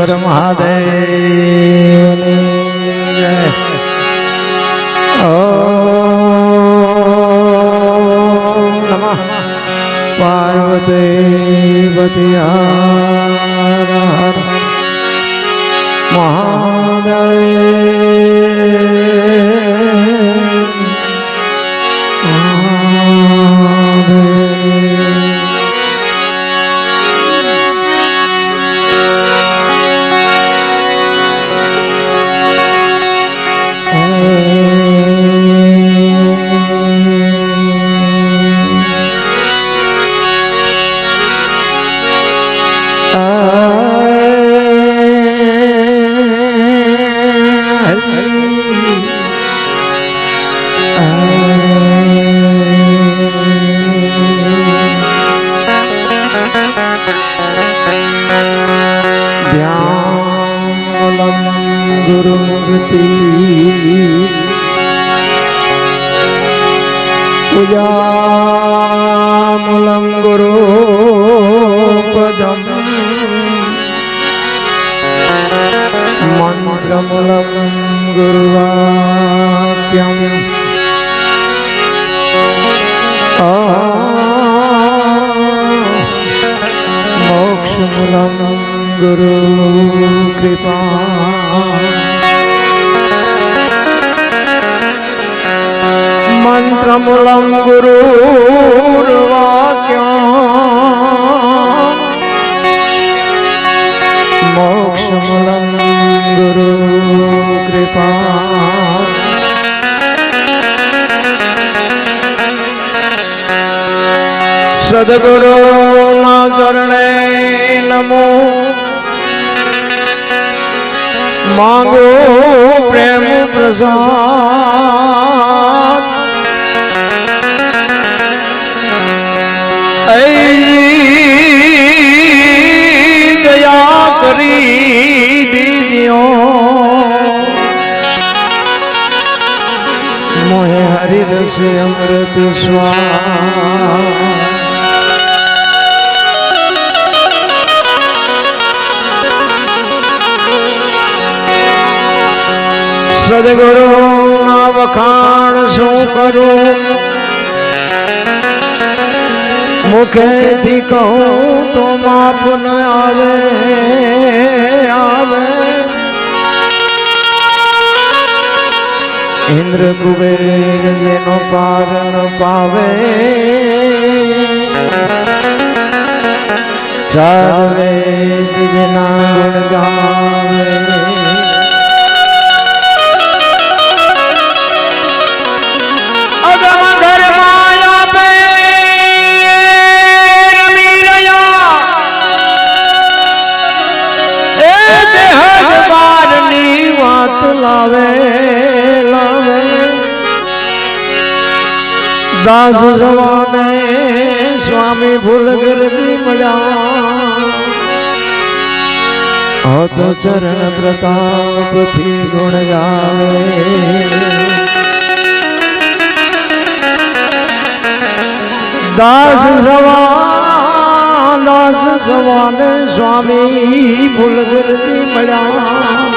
સિદ્ધેશ્વર મહાદેવ ઓમ નમઃ પાર્વતી પતિહાર મહાદેવ ગુરુમૂર્તિ પૂજામૂલં ગુરુપદમ મંત્રમૂલં ગુરુવાક્યમ મોક્ષમૂલં ગુરુ કૃપા प्रमुलं गुरुर्वाक्यम् मोक्षमुलं गुरुकृपा सद्गुरो चरणे नमो मांगो प्रेम प्रसाद અમૃત સ્વા સદગુરુ વખાણ શું કરું? મુખેથી કહું તો માપ ન આવે આવે. ઇન્દ્ર કુબેર જેનો પાર ન પાવે. ચાલે જેના ગુણ ગાવે. લાવે. દાસ જવાને સ્વામી ભૂલ કરતી મજા. તો ચરણ પ્રતાપથી ગુણ ગાવે. દાસ જવા દાસ જવાને સ્વામી ભૂલગરતી મળ્યા આ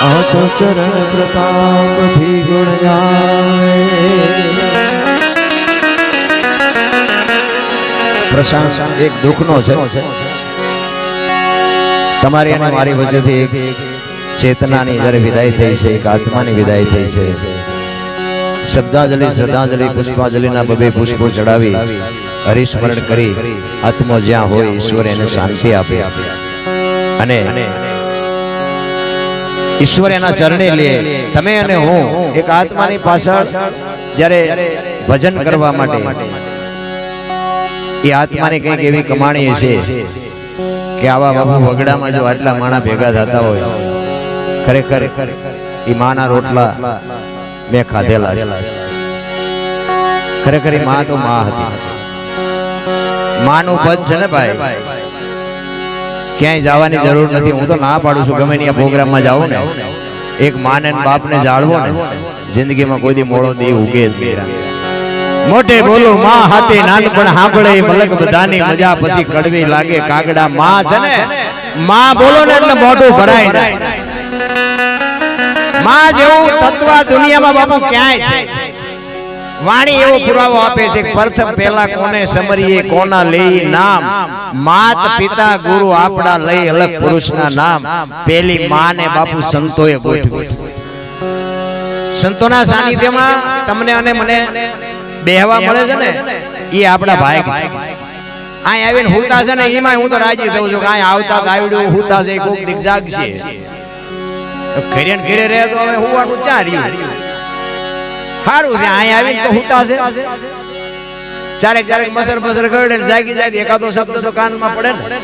તો ચરણ પ્રતાપથી ગુણ ગાવે પ્રશાંત, એક દુઃખનો છે. તમારી અને મારી વચ્ચેથી એક ચેતનાની જ્યારે વિદાય થઈ છે, એક આત્માની વિદાય થઈ છે. શબ્દાંજલિ, શ્રદ્ધાંજલિ, પુષ્પાંજલિના બબે પુષ્પો ચડાવી હરિસ્મરણ કરી, આત્મો જ્યાં હોય ઈશ્વર એને શાંતિ આપે. અને ઈશ્વર એના ચરણે લે. તમે અને હું એક આત્માની પાછળ જ્યારે ભજન કરવા માટે. એ આત્માની કંઈક એવી કમાણી છે કે આવા બાબુ વગડામાં જો આટલા માણા ભેગા થતા હોય. ખરેખર એ માના રોટલા મેં ખાધેલા છે. ખરેખર એ મા તો મા હતી. માનું પદ છે ને ભાઈ? ક્યાંય જવાની જરૂર નથી. હું તો ના પાડું છું ગમે ત્યાં પ્રોગ્રામમાં જાઉં ને. એક માને બાપને જાળવો ને. જિંદગીમાં કોઈ દી દી ઉગે મોટે બોલો માં હાથે નાનપણ સાંભળે મલક બધાની મજા પછી કડવી લાગે. કાગડા માં છે ને. માં બોલો ને એટલે મોઢું ભરાયમાં જેવું તત્વ દુનિયામાં બાપુ ક્યાંય છે? વાણી એવો પુરાવો આપે છે પ્રથમ પહેલા કોને સમરીએ કોના લઈ નામ? માત પિતા ગુરુ આપડા લઈ અલગ પુરુષના નામ. પેલી માને બાપુ સંતોએ ગોઠવી સંતોના સાનિધ્યમાં તમને અને મને બેહવા મળે છે ને? એ આપણા ભાઈ અહીં આવીને હુતા છે ને એમાં હું તો રાજી થઉં છું કે અહીં આવતા આવડ્યું હુતા છે કોક દીક જાગશે. ઘરે ને ઘરે રહે તો હવે હુવાનું ચા રહ્યું સારું છે અહીં આવીને તો હુતા છે. ચારેક ચારેક મસર મસર કરડે જાગી જાય એકાદો શબ્દ તો કાનમાં પડે ને.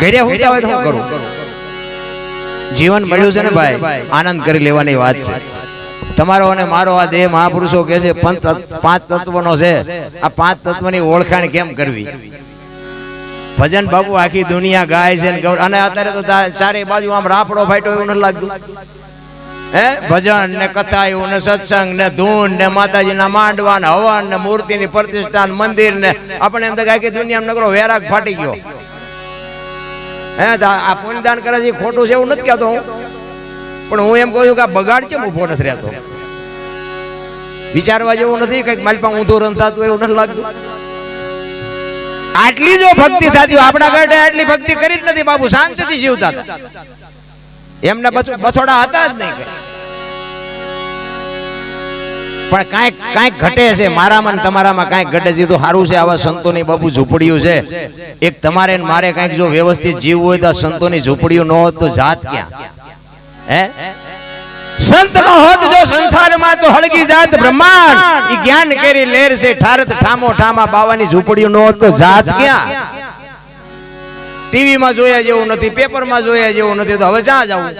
ઘરે હુતા હોય તો શું કરું? જીવન મળ્યું છે ને ભાઈ આનંદ કરી લેવાની વાત છે. તમારો અને મારો આ દેહ મહાપુરુષો કે છે પંચ પાંચ તત્વનો છે. આ પાંચ તત્વની ઓળખાણ કેમ કરવી? ભજન બાપુ આખી દુનિયા ગાય છે અને અત્યારે તો તા- ચારે બાજુ આમ રાફડો ફાટ્યો એવું નથી લાગતું. હે? ભજન ને કથા ને સત્સંગ ને ધૂન ને માતાજીના માંડવા ને હવન ને મૂર્તિની પ્રતિષ્ઠા ને મંદિર ને આપણે એમ તો કે આખી દુનિયામાં વેરાગ ફાટી ગયો. હે આ પુણ્યદાન કરે છે ખોટું છે એવું નથી કહેતો હું. પણ હું એમ કહું છું કે બગાડ કેમ ઊભો નથી રહેતો? વિચારવા જેવું નથી, કંઈક મારી પાસે ઊંધું રંધાતું એવું નથી લાગતું. આટલી જો ભક્તિ થતી આપણા ઘરે આટલી ભક્તિ કરી જ નથી બાબુ શાંતિથી જીવતા એમને બછ- બછોડા હતા જ નહીં. પણ કાંઈક કાંઈક ઘટે છે. મારામાં તમારામાં કાંઈક ઘટે છે. તો સારું છે. આવા સંતોની બાપુ ઝૂંપડીઓ છે. એક તમારે મારે કાંઈક જો વ્યવસ્થિત જીવવું હોય તો આ સંતોની ઝૂંપડીઓ ન હોત તો જાત ક્યાં? હે? સંત નો હોત જો સંસારમાં તો હળગી જાત બ્રહ્માંડ. ઈ જ્ઞાન કેરી લેર છે. ઠારત ઠામો ઠામા બાવાની ઝૂંપડીઓ ન હોત તો જાત ક્યાં? ટીવી માં જોયા જેવું નથી, પેપરમાં જોયા જેવું નથી, તો હવે ક્યાં જવું?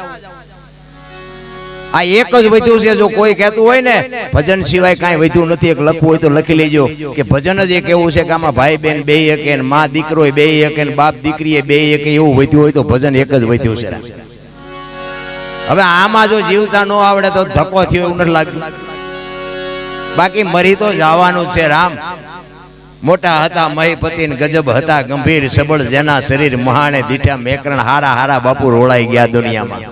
આ એક જ વધ્યું છે, જો કોઈ કહેતું હોય ને, ભજન સિવાય કાંઈ વધ્યું નથી, એક લખવું હોય તો લખી લેજો. કે ભજન જ એક એવું છે કે આમાં ભાઈ બેન બે એક માં દીકરો બે એક બાપ દીકરી બે એક એવું વધ્યું હોય તો ભજન એક જ વધ્યું છે. હવે આમાં જો જીવતા ન આવડે તો ધક્કો થયો એવું નથી લાગતું. બાકી મરી તો જવાનું છે, રામ. મોટા હતા મહીપતિ ગજબ હતા, ગંભીર સબળ, જેના શરીર મહાણે દીઠા મેકરણ, હારા હારા બાપુ રોળાઈ ગયા દુનિયામાં.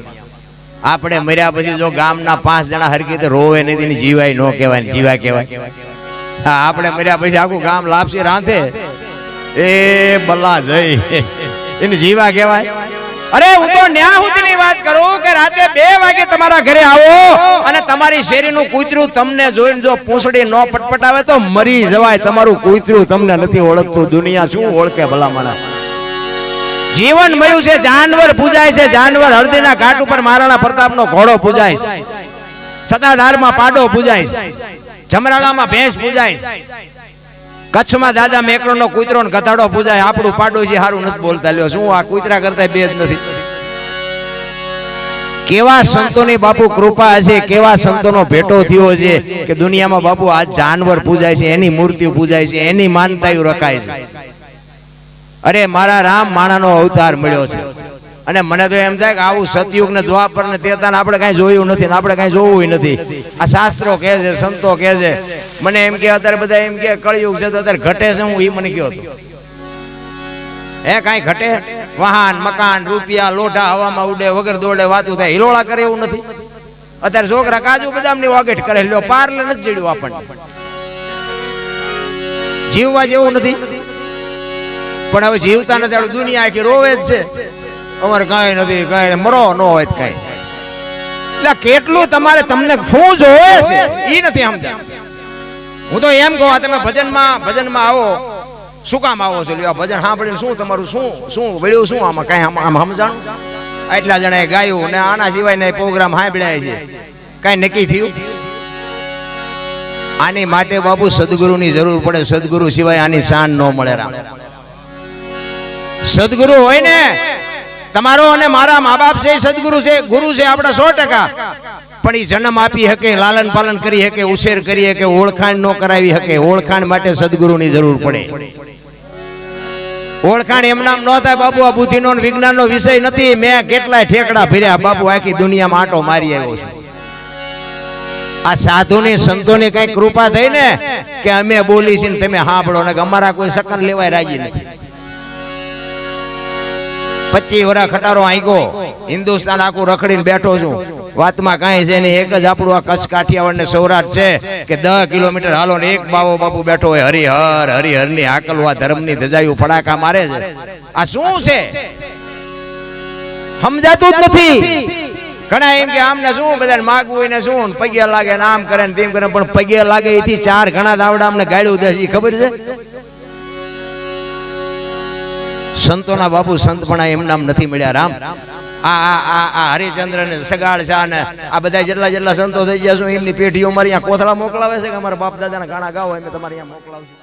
આપણે મર્યા પછી જો ગામના પાંચ જણા હરકી તો રોવે નથી ને જીવાય ન કહેવાય, જીવા કહેવાય. હા, આપણે મર્યા પછી આખું ગામ લાપસી રાંધે. એ બલ્લા જઈ એને જીવા કહેવાય. અરે હું તો ન્યા સુધીની વાત કરું કે રાતે બે વાગે તમારા ઘરે આવો અને તમારી શેરીનું કૂતરું તમને જોઈને જો પૂંછડી ન પટપટાવે તો મરી જવાય. તમારું કૂતરું તમને નથી ઓળખતું. દુનિયા શું ઓળખે ભલામણ? જીવન મળ્યું છે જાનવર પૂજાય છે. જાનવર હળદીના ઘાટ ઉપર મહારાણા પ્રતાપનો ઘોડો પૂજાય છે. સદાધારમાં પાડો પૂજાય છે. જમરાળામાં ભેંસ પૂજાય છે. કચ્છમાં દાદા મેકરણનો કૂતરો ને પૂજાય, આપણું પાડોશી હારું નથી બોલતા. લ્યો, શું આ કૂતરા કરતા બે જ નથી? કેવા સંતોની બાપુ કૃપા છે, કેવા સંતોનો ભેટો થયો છે કે દુનિયામાં બાપુ આ જાનવર પૂજાય છે, એની મૂર્તિ પૂજાય છે, એની માનતાઓ રખાય છે. અરે, મારા રામ માણાનો અવતાર મળ્યો છે. અને મને તો એમ થાય કે આવું સતયુગ ને દ્વાપર ને તેતાને આપણે કાંઈ જોયું નથી ને આપણે કાંઈ જોવું નથી. આ શાસ્ત્રો કહે છે, સંતો કહે છે. મને એમ કે અત્યારે બધા એમ કે કળિયુગ છે તો અત્યારે ઘટે છે હું, એ મને કયો હે, કાંઈ ઘટે? વાહન, મકાન, રૂપિયા, લોઢા, હવામાં ઉડે, વગર દોડે, વાતું થાય. હિલોળા કરે એવું નથી. અત્યારે છોકરા કાજુ બદામની વાગેઠ કરે લ્યો, પાર્લે નથી જડ્યું આપણને. જીવવા જેવું નથી. પણ હવે જીવતા નથી. દુનિયા આખી રોવે જ છે. અમારે કાંઈ નથી, કાંઈ મરો, ન હોય કાંઈ. એટલે કેટલું તમારે તમને શું જોવે છે? એ નથી સમજ્યા હું તો એમ કહું તમે ભજનમાં ભજનમાં આવો. શું કામ આવો છો? લ્યો ભજન સાંભળીને શું તમારું, શું શું વળ્યું શું? આમાં કાંઈ આમ સમજાણું? એટલા જણાએ ગાયું ને આના સિવાય ને પ્રોગ્રામ સાંભળ્યા છે. કાંઈ નક્કી થયું? આની માટે બાપુ સદગુરુની જરૂર પડે. સદગુરુ સિવાય આની શાન ન મળે રામ. સદગુરુ હોય ને તમારો અને મારા મા બાપ છે, સદગુરુ છે, ગુરુ છે, આપણા સો ટકા. પણ એ જન્મ આપી શકે લાલન પાલન કરી શકે ઉછેર કરી શકે ઓળખાણ ન કરાવી શકે ઓળખાણ માટે સદગુરુની જરૂર પડે. ઓળખાણ એમ નામ ન થાય, બાપુ, આ બુદ્ધિનો ને વિજ્ઞાનનો વિષય નથી. મેં કેટલાય ઠેકડા ફેર્યા બાપુ, આખી દુનિયામાં આટો મારી આવ્યો છું. આ સાધુની, સંતોની કઈ કૃપા થઈ ને કે અમે બોલી છે તમે સાંભળો, ને અમારા કોઈ સકન લેવાય રાજી નથી. પચીસ વરા ખટારો આંક્યો હિન્દુસ્તાન આખું રખડીને બેઠો છું. વાતમાં કાંઈ છે નહીં, એક જ આપણું આ કચ્છ કાઠિયાવાડ ને સૌરાષ્ટ્ર છે કે દસ કિલોમીટર હાલો ને એક બાવો બાપુ બેઠો હોય, હરિહર હરિહરની આકલવા ધર્મની ધજાયું ફડાકા મારે છે. આ શું છે? સમજાતું જ નથી. ઘણા એમ કે આમને શું બધાને માગવું હોય ને શું? પગે લાગે ને આમ કરે ને તેમ કરે, પણ પગે લાગે એથી ચાર ઘણા દાવડા અમને ગાડ્યું દે ખબર છે? સંતોના બાપુ સંતપણા એમ નામ નથી મળ્યા, રામ. આ આ આ આ હરિચંદ્ર ને સગાડ શાહ ને આ બધા જેટલા જેટલા સંતો થઈ ગયા છું, એમની પેઢીઓ મારી અહીંયા કોથળા મોકલાવે છે કે અમારા બાપ દાદાના ગાણા ગાવ એમ તમારે અહીંયા મોકલાવશું.